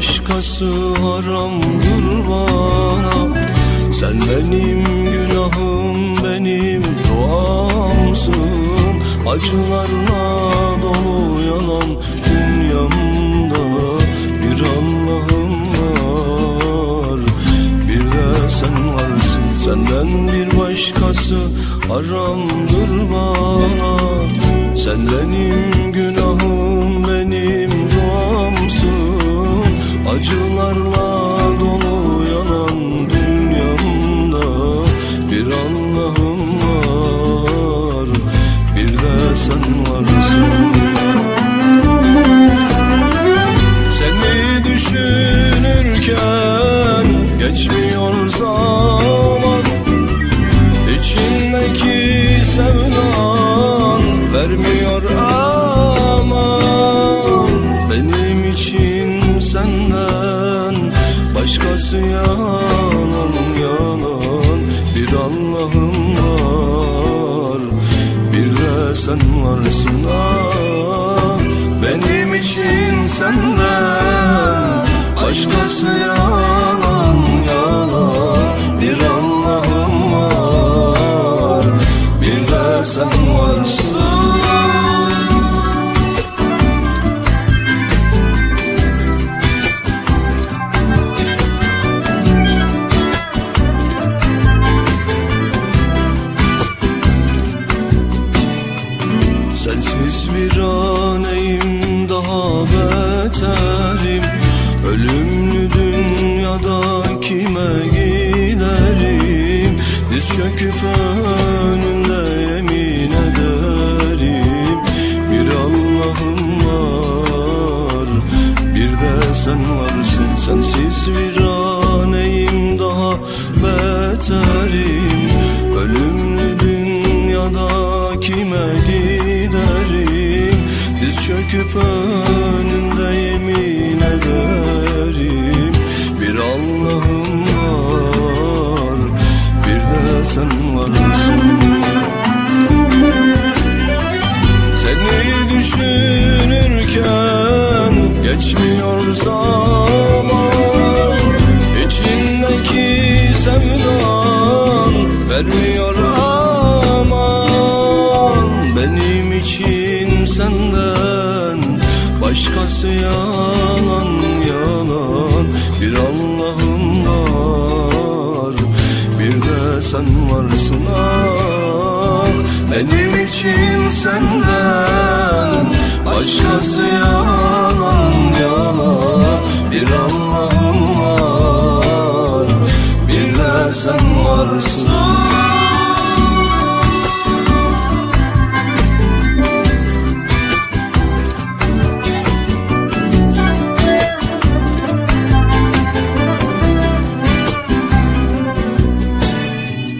başkası haramdır bana Sen benim günahım benim duamsın. Acılarla dolu yalan dünyamda Bir Allah'ım var. Bir de sen varsın Senden bir başkası haramdır bana Acılarla dolu yanan dünyamda Bir Allah'ım var. Bir de sen varsın. Seni düşünürken geçmiyor zaman? İçindeki sevdan vermiyor aman. Benim için senden sen varsın ah Benim için senden başkası yalan yalan. Bir Allah'ım var bir de sen varsın viraneyim daha beterim. Ölümlü dünyada kime giderim? Diz çöküp önünde yemin ederim. Bir Allah'ım var bir de sen varsın. Sensiz viraneyim daha beterim. Ölümlü dünyada kime giderim Diz çöküp önünde yemin ederim. Bir Allah'ım var bir de sen varsın. Seni düşünürken geçmiyor zaman? İçindeki sevdan vermiyor Başkası yalan yalan. Bir Allah'ım var Bir de sen varsın. Ah Benim için senden Başkası yalan yalan. Bir Allah'ım var Bir de sen varsın.